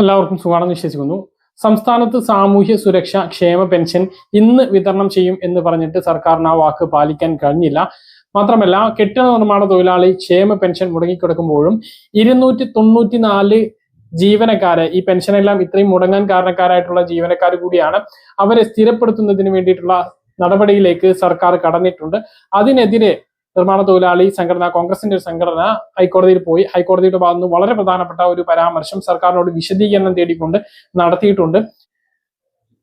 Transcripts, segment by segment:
എല്ലാവർക്കും സുഖമാണെന്ന് വിശ്വസിക്കുന്നു. സംസ്ഥാനത്ത് സാമൂഹ്യ സുരക്ഷ ക്ഷേമ പെൻഷൻ ഇന്ന് വിതരണം ചെയ്യും എന്ന് പറഞ്ഞിട്ട് സർക്കാരിന് ആ വാക്ക് പാലിക്കാൻ കഴിഞ്ഞില്ല. മാത്രമല്ല കെട്ടിട നിർമ്മാണ തൊഴിലാളി ക്ഷേമ പെൻഷൻ മുടങ്ങിക്കിടക്കുമ്പോഴും ഇരുന്നൂറ്റി തൊണ്ണൂറ്റി നാല് ജീവനക്കാരെ ഈ പെൻഷനെല്ലാം ഇത്രയും മുടങ്ങാൻ കാരണക്കാരായിട്ടുള്ള ജീവനക്കാർ കൂടിയാണ് അവരെ സ്ഥിരപ്പെടുത്തുന്നതിന് വേണ്ടിയിട്ടുള്ള നടപടിയിലേക്ക് സർക്കാർ കടന്നിട്ടുണ്ട്. അതിനെതിരെ നിർമ്മാണ തൊഴിലാളി സംഘടന കോൺഗ്രസിന്റെ ഒരു സംഘടന ഹൈക്കോടതിയിൽ പോയി. ഹൈക്കോടതിയുടെ ഭാഗത്ത് നിന്ന് വളരെ പ്രധാനപ്പെട്ട ഒരു പരാമർശം സർക്കാരിനോട് വിശദീകരണം തേടിക്കൊണ്ട് നടത്തിയിട്ടുണ്ട്.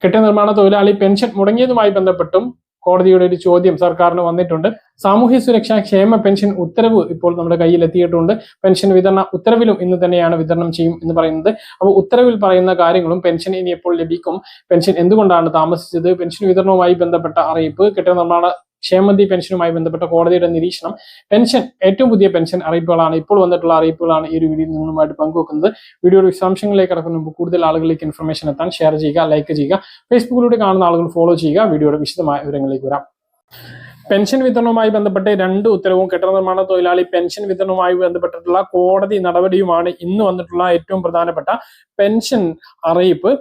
കെട്ടിട നിർമ്മാണ തൊഴിലാളി പെൻഷൻ മുടങ്ങിയതുമായി ബന്ധപ്പെട്ടും കോടതിയുടെ ഒരു ചോദ്യം സർക്കാരിന് വന്നിട്ടുണ്ട്. സാമൂഹ്യ സുരക്ഷാ ക്ഷേമ പെൻഷൻ ഉത്തരവ് ഇപ്പോൾ നമ്മുടെ കയ്യിൽ എത്തിയിട്ടുണ്ട്. പെൻഷൻ വിതരണ ഉത്തരവിലും ഇന്ന് തന്നെയാണ് വിതരണം ചെയ്യും എന്ന് പറയുന്നത്. അപ്പോൾ ഉത്തരവിൽ പറയുന്ന കാര്യങ്ങളും പെൻഷൻ ഇനി എപ്പോൾ ലഭിക്കും? പെൻഷൻ എന്തുകൊണ്ടാണ് താമസിച്ചത്? പെൻഷൻ വിതരണവുമായി ബന്ധപ്പെട്ട അറിയിപ്പ് കെട്ടിട നിർമ്മാണ ക്ഷേമനിധി പെൻഷനുമായി ബന്ധപ്പെട്ട കോടതിയുടെ നിരീക്ഷണം. പെൻഷൻ ഏറ്റവും പുതിയ പെൻഷൻ അറിയിപ്പുകളാണ് ഇപ്പോൾ വന്നിട്ടുള്ള അറിയിപ്പുകളാണ് ഈ ഒരു വീഡിയോയിൽ നിന്നുമായിട്ട് പങ്കുവെക്കുന്നത്. വീഡിയോയുടെ വിശദാംശങ്ങളിലേക്ക് കടക്കുന്ന മുമ്പ് കൂടുതൽ ആളുകളിലേക്ക് ഇൻഫർമേഷൻ എത്താൻ ഷെയർ ചെയ്യുക ലൈക്ക് ചെയ്യുക ഫേസ്ബുക്കിലൂടെ കാണുന്ന ആളുകൾ ഫോളോ ചെയ്യുക വീഡിയോയുടെ വിശദമായ വിവരങ്ങളിലേക്ക് വരാം. പെൻഷൻ വിതരണവുമായി ബന്ധപ്പെട്ട് രണ്ട് ഉത്തരവും കെട്ടിട നിർമ്മാണ തൊഴിലാളി പെൻഷൻ വിതരണവുമായി ബന്ധപ്പെട്ടിട്ടുള്ള കോടതി നടപടിയുമാണ് ഇന്ന് വന്നിട്ടുള്ള ഏറ്റവും പ്രധാനപ്പെട്ട പെൻഷൻ അറിയിപ്പ്.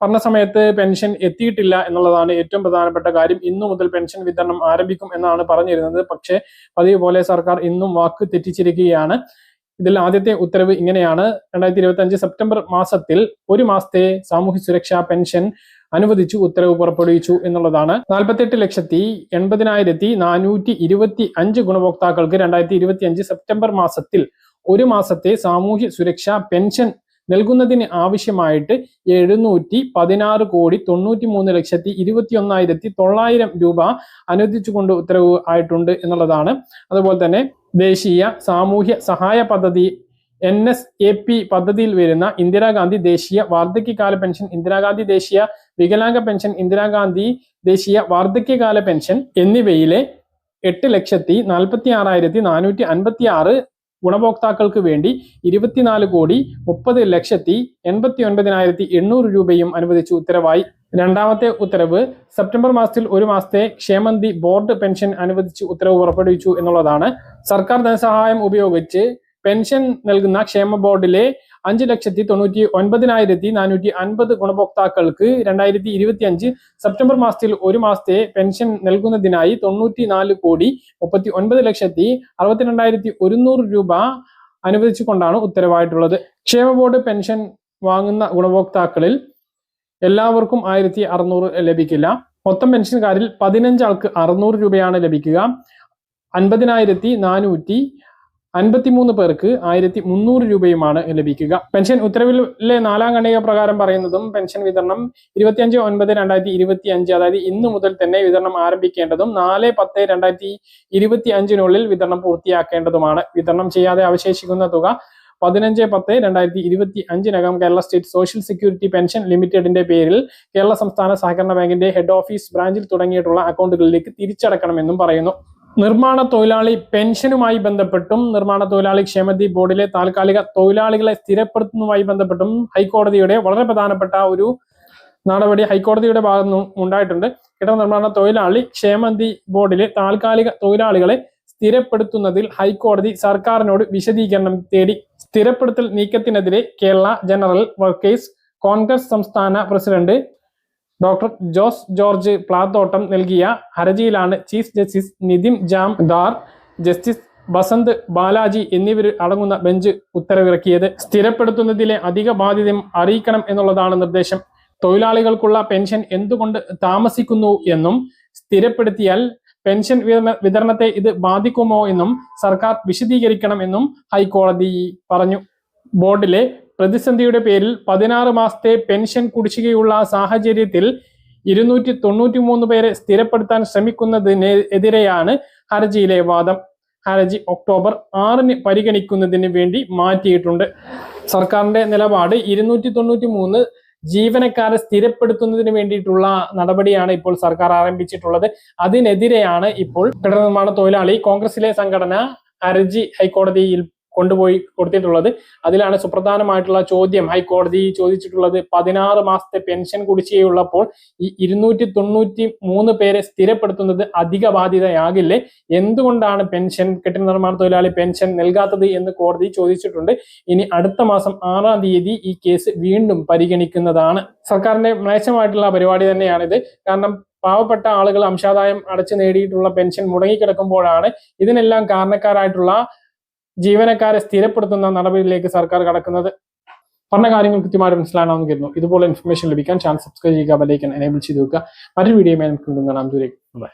പറഞ്ഞ സമയത്ത് പെൻഷൻ എത്തിയിട്ടില്ല എന്നുള്ളതാണ് ഏറ്റവും പ്രധാനപ്പെട്ട കാര്യം. ഇന്നു മുതൽ പെൻഷൻ വിതരണം ആരംഭിക്കും എന്നാണ് പറഞ്ഞിരുന്നത്. പക്ഷേ പതിവ് പോലെ സർക്കാർ ഇന്നും വാക്ക് തെറ്റിച്ചിരിക്കുകയാണ്. ഇതിൽ ആദ്യത്തെ ഉത്തരവ് ഇങ്ങനെയാണ്. രണ്ടായിരത്തി ഇരുപത്തി അഞ്ച് സെപ്റ്റംബർ മാസത്തിൽ ഒരു മാസത്തെ സാമൂഹ്യ സുരക്ഷാ പെൻഷൻ അനുവദിച്ചു ഉത്തരവ് പുറപ്പെടുവിച്ചു എന്നുള്ളതാണ്. നാൽപ്പത്തെട്ട് ലക്ഷത്തി എൺപതിനായിരത്തി നാനൂറ്റി ഇരുപത്തി അഞ്ച് ഗുണഭോക്താക്കൾക്ക് രണ്ടായിരത്തി ഇരുപത്തി അഞ്ച് സെപ്റ്റംബർ മാസത്തിൽ ഒരു മാസത്തെ സാമൂഹ്യ സുരക്ഷാ പെൻഷൻ നൽകുന്നതിന് ആവശ്യമായിട്ട് എഴുന്നൂറ്റി പതിനാറ് കോടി തൊണ്ണൂറ്റി മൂന്ന് ലക്ഷത്തി ഇരുപത്തി ഒന്നായിരത്തി തൊള്ളായിരം രൂപ അനുവദിച്ചുകൊണ്ട് ഉത്തരവ് ആയിട്ടുണ്ട് എന്നുള്ളതാണ്. അതുപോലെ തന്നെ ദേശീയ സാമൂഹ്യ സഹായ പദ്ധതി എൻ എസ് എ പി പദ്ധതിയിൽ വരുന്ന ഇന്ദിരാഗാന്ധി ദേശീയ വാർദ്ധക്യകാല പെൻഷൻ ഇന്ദിരാഗാന്ധി ദേശീയ വികലാംഗ പെൻഷൻ ഇന്ദിരാഗാന്ധി ദേശീയ വാർദ്ധക്യകാല പെൻഷൻ എന്നിവയിലെ എട്ട് ലക്ഷത്തി നാൽപ്പത്തി ആറായിരത്തി നാനൂറ്റി അൻപത്തി ആറ് ഗുണഭോക്താക്കൾക്ക് വേണ്ടി ഇരുപത്തിനാല് കോടി മുപ്പത് ലക്ഷത്തി എൺപത്തി ഒൻപതിനായിരത്തി എണ്ണൂറ് രൂപയും അനുവദിച്ചു ഉത്തരവായി. രണ്ടാമത്തെ ഉത്തരവ് സെപ്റ്റംബർ മാസത്തിൽ ഒരു മാസത്തെ ക്ഷേമന്തി ബോർഡ് പെൻഷൻ അനുവദിച്ച് ഉത്തരവ് പുറപ്പെടുവിച്ചു എന്നുള്ളതാണ്. സർക്കാർ ധനസഹായം ഉപയോഗിച്ച് പെൻഷൻ നൽകുന്ന ക്ഷേമ ബോർഡിലെ അഞ്ച് ലക്ഷത്തി തൊണ്ണൂറ്റി ഒൻപതിനായിരത്തി നാനൂറ്റി അൻപത് ഗുണഭോക്താക്കൾക്ക് രണ്ടായിരത്തി ഇരുപത്തി അഞ്ച് സെപ്റ്റംബർ മാസത്തിൽ ഒരു മാസത്തെ പെൻഷൻ നൽകുന്നതിനായി തൊണ്ണൂറ്റി നാല് കോടി മുപ്പത്തി ഒൻപത് ലക്ഷത്തി അറുപത്തിരണ്ടായിരത്തി ഒരുന്നൂറ് രൂപ അനുവദിച്ചുകൊണ്ടാണ് ഉത്തരവായിട്ടുള്ളത്. ക്ഷേമ ബോർഡ് പെൻഷൻ വാങ്ങുന്ന ഗുണഭോക്താക്കളിൽ എല്ലാവർക്കും ആയിരത്തി അറുന്നൂറ് ലഭിക്കില്ല. മൊത്തം പെൻഷൻകാരിൽ പതിനഞ്ച് ആൾക്ക് അറുന്നൂറ് രൂപയാണ് ലഭിക്കുക. അൻപതിനായിരത്തി നാനൂറ്റി അൻപത്തിമൂന്ന് പേർക്ക് ആയിരത്തി മുന്നൂറ് രൂപയുമാണ് ലഭിക്കുക. പെൻഷൻ ഉത്തരവിലെ നാലാം ഖണ്ഡിക പ്രകാരം പറയുന്നതും പെൻഷൻ വിതരണം ഇരുപത്തിയഞ്ച് ഒൻപത് രണ്ടായിരത്തി ഇരുപത്തി അഞ്ച് അതായത് ഇന്ന് മുതൽ തന്നെ വിതരണം ആരംഭിക്കേണ്ടതും നാല് പത്ത് രണ്ടായിരത്തി ഇരുപത്തി അഞ്ചിനുള്ളിൽ വിതരണം പൂർത്തിയാക്കേണ്ടതുമാണ്. വിതരണം ചെയ്യാതെ അവശേഷിക്കുന്ന തുക പതിനഞ്ച് പത്ത് രണ്ടായിരത്തി ഇരുപത്തി അഞ്ചിനകം Kerala state social security pension ലിമിറ്റഡിന്റെ പേരിൽ കേരള സംസ്ഥാന സഹകരണ ബാങ്കിന്റെ ഹെഡ് ഓഫീസ് ബ്രാഞ്ചിൽ തുടങ്ങിയിട്ടുള്ള അക്കൗണ്ടുകളിലേക്ക് തിരിച്ചടക്കണമെന്നും പറയുന്നു. നിർമ്മാണ തൊഴിലാളി പെൻഷനുമായി ബന്ധപ്പെട്ടും നിർമ്മാണ തൊഴിലാളി ക്ഷേമനിധി ബോർഡിലെ താൽക്കാലിക തൊഴിലാളികളെ സ്ഥിരപ്പെടുത്തുന്നതുമായി ബന്ധപ്പെട്ടും ഹൈക്കോടതിയുടെ വളരെ പ്രധാനപ്പെട്ട ഒരു നടപടി ഹൈക്കോടതിയുടെ ഭാഗത്തു ഉണ്ടായിട്ടുണ്ട്. കെട്ടിട നിർമ്മാണ തൊഴിലാളി ക്ഷേമനിധി ബോർഡിലെ താൽക്കാലിക തൊഴിലാളികളെ സ്ഥിരപ്പെടുത്തുന്നതിൽ ഹൈക്കോടതി സർക്കാരിനോട് വിശദീകരണം തേടി സ്ഥിരപ്പെടുത്തൽ നീക്കത്തിനെതിരെ കേരള ജനറൽ വർക്കേഴ്സ് കോൺഗ്രസ് സംസ്ഥാന പ്രസിഡന്റ് ഡോക്ടർ ജോസ് ജോർജ് പ്ലാത്തോട്ടം നൽകിയ ഹർജിയിലാണ് chief justice Nitin Jamdar justice Basant Balaji എന്നിവർ അടങ്ങുന്ന ബെഞ്ച് ഉത്തരവിറക്കിയത്. സ്ഥിരപ്പെടുത്തുന്നതിലെ അധിക ബാധ്യതയും അറിയിക്കണം എന്നുള്ളതാണ് നിർദ്ദേശം. തൊഴിലാളികൾക്കുള്ള പെൻഷൻ എന്തുകൊണ്ട് താമസിക്കുന്നു എന്നും സ്ഥിരപ്പെടുത്തിയാൽ പെൻഷൻ വിതരണ വിതരണത്തെ ഇത് ബാധിക്കുമോ എന്നും സർക്കാർ വിശദീകരിക്കണം എന്നും ഹൈക്കോടതി പറഞ്ഞു. ബോർഡിലെ പ്രതിസന്ധിയുടെ പേരിൽ പതിനാറ് മാസത്തെ പെൻഷൻ കുടിശ്ശികയുള്ള സാഹചര്യത്തിൽ ഇരുന്നൂറ്റി തൊണ്ണൂറ്റി മൂന്ന് പേരെ സ്ഥിരപ്പെടുത്താൻ ശ്രമിക്കുന്നതിനെതിരെയാണ് ഹർജിയിലെ വാദം. ഹർജി ഒക്ടോബർ ആറിന് പരിഗണിക്കുന്നതിന് വേണ്ടി മാറ്റിയിട്ടുണ്ട്. സർക്കാരിന്റെ നിലപാട് ഇരുന്നൂറ്റി തൊണ്ണൂറ്റി മൂന്ന് ജീവനക്കാരെ സ്ഥിരപ്പെടുത്തുന്നതിന് വേണ്ടിയിട്ടുള്ള നടപടിയാണ് ഇപ്പോൾ സർക്കാർ ആരംഭിച്ചിട്ടുള്ളത്. അതിനെതിരെയാണ് ഇപ്പോൾ കെട്ടിട നിർമ്മാണ തൊഴിലാളി കോൺഗ്രസിലെ സംഘടന ഹർജി ഹൈക്കോടതിയിൽ കൊണ്ടുപോയി കൊടുത്തിട്ടുള്ളത്. അതിലാണ് സുപ്രധാനമായിട്ടുള്ള ചോദ്യം. ഹൈക്കോടതി ചോദിച്ചിട്ടുള്ളത് പതിനാറ് മാസത്തെ പെൻഷൻ കുടിശ്ശികയുള്ളപ്പോൾ ഈ ഇരുന്നൂറ്റി തൊണ്ണൂറ്റി മൂന്ന് പേരെ സ്ഥിരപ്പെടുത്തുന്നത് അധിക ബാധ്യതയാകില്ലേ എന്തുകൊണ്ടാണ് പെൻഷൻ കെട്ടിട നിർമ്മാണ തൊഴിലാളി പെൻഷൻ നൽകാത്തത് എന്ന് കോടതി ചോദിച്ചിട്ടുണ്ട്. ഇനി അടുത്ത മാസം ആറാം തീയതി ഈ കേസ് വീണ്ടും പരിഗണിക്കുന്നതാണ്. സർക്കാരിന്റെ മ്ലേച്ഛമായിട്ടുള്ള പരിപാടി തന്നെയാണിത്. കാരണം പാവപ്പെട്ട ആളുകൾ അംശാദായം അടച്ചു നേടിയിട്ടുള്ള പെൻഷൻ മുടങ്ങിക്കിടക്കുമ്പോഴാണ് ഇതിനെല്ലാം കാരണക്കാരായിട്ടുള്ള ജീവനക്കാരെ സ്ഥിരപ്പെടുത്തുന്ന നടപടിയിലേക്ക് സർക്കാർ കടക്കുന്നത്. പറഞ്ഞ കാര്യങ്ങൾ കൃത്യമായിട്ട് മനസ്സിലാണെന്ന് കരുതുന്നു. ഇതുപോലെ ഇൻഫർമേഷൻ ലഭിക്കാൻ ചാനൽ സബ്സ്ക്രൈബ് ചെയ്യുക ബെലൈക്കൻ എനേബിൾ ചെയ്ത് വെക്കുക. മറ്റൊരു വീഡിയോയുമായി നമുക്ക് കാണാം. ദൂരേക്ക് ബൈ